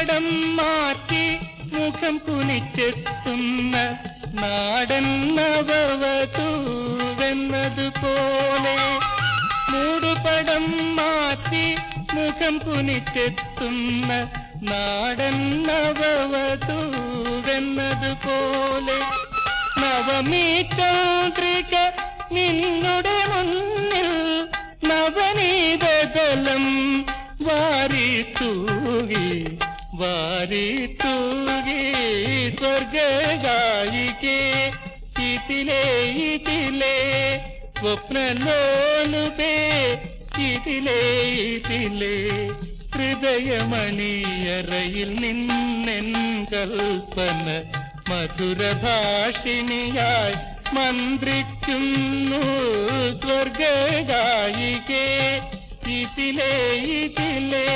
മൂടുപടം മാറ്റി മുഖം കുനിച്ചെത്തുന്ന നാടൻ നവവധൂവെന്നതുപോലെ മൂടുപടം മാറ്റി മുഖം കുനിച്ചെത്തുന്ന നാടൻ നവവധൂവെന്നതുപോലെ നവമീ ചൗദ്രിക നിന്നുടെ മുന്നിൽ നവനീതലം വാരി തൂകി വാരി തൂകി സ്വർഗായികേ ഇതിലേ ഇതിലേ സ്വപ്നലോലുപേ ഇതിലേ ഇതിലേ ഹൃദയമണിയറയിൽ നിന്നെൻ കൽപ്പന മധുരഭാഷിണിയായി മന്ത്രിക്കുന്നു സ്വർഗായികേ ഇതിലേ ഇതിലേ